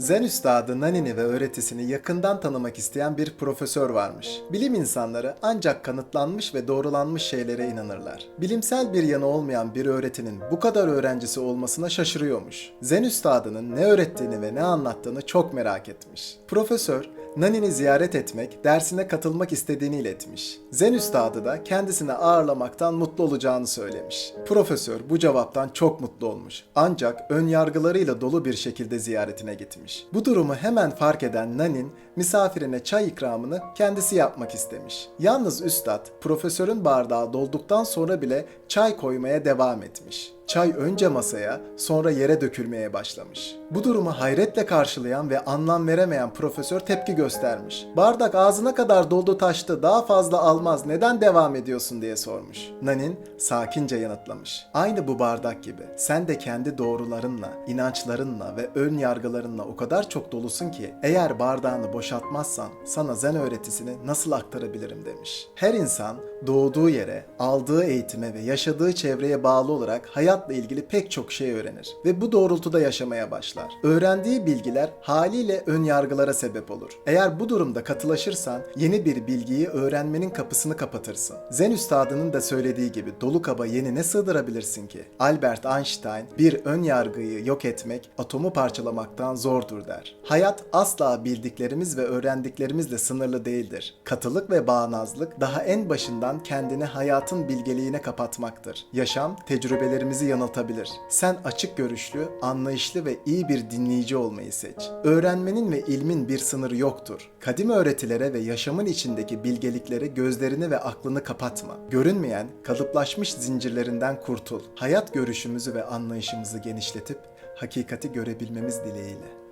Zen üstadı Nanini ve öğretisini yakından tanımak isteyen bir profesör varmış. Bilim insanları ancak kanıtlanmış ve doğrulanmış şeylere inanırlar. Bilimsel bir yanı olmayan bir öğretinin bu kadar öğrencisi olmasına şaşırıyormuş. Zen üstadının ne öğrettiğini ve ne anlattığını çok merak etmiş. Profesör, Nani'ni ziyaret etmek, dersine katılmak istediğini iletmiş. Zen üstadı da kendisini ağırlamaktan mutlu olacağını söylemiş. Profesör bu cevaptan çok mutlu olmuş. Ancak ön yargılarıyla dolu bir şekilde ziyaretine gitmiş. Bu durumu hemen fark eden Nanin, misafirine çay ikramını kendisi yapmak istemiş. Yalnız üstad, profesörün bardağı dolduktan sonra bile çay koymaya devam etmiş. Çay önce masaya, sonra yere dökülmeye başlamış. Bu durumu hayretle karşılayan ve anlam veremeyen profesör tepki göstermiş. Bardak ağzına kadar doldu taştı, daha fazla almaz, neden devam ediyorsun diye sormuş. Nanin sakince yanıtlamış. Aynı bu bardak gibi. Sen de kendi doğrularınla, inançlarınla ve ön yargılarınla o kadar çok dolusun ki eğer bardağını boşaltmazsan sana zen öğretisini nasıl aktarabilirim demiş. Her insan doğduğu yere, aldığı eğitime ve yaşadığı çevreye bağlı olarak hayatla ilgili pek çok şey öğrenir ve bu doğrultuda yaşamaya başlar. Öğrendiği bilgiler haliyle ön yargılara sebep olur. Eğer bu durumda katılaşırsan yeni bir bilgiyi öğrenmenin kapısını kapatırsın. Zen üstadının da söylediği gibi dolu kaba yeni ne sığdırabilirsin ki? Albert Einstein bir ön yargıyı yok etmek atomu parçalamaktan zordur der. Hayat asla bildiklerimiz ve öğrendiklerimizle sınırlı değildir. Katılık ve bağnazlık daha en başından kendini hayatın bilgeliğine kapatmaktır. Yaşam tecrübelerimizi yanıltabilir. Sen açık görüşlü, anlayışlı ve iyi bir dinleyici olmayı seç. Öğrenmenin ve ilmin bir sınırı yoktur. Kadim öğretilere ve yaşamın içindeki bilgeliklere gözlerini ve aklını kapatma. Görünmeyen, kalıplaşmış zincirlerinden kurtul. Hayat görüşümüzü ve anlayışımızı genişletip hakikati görebilmemiz dileğiyle.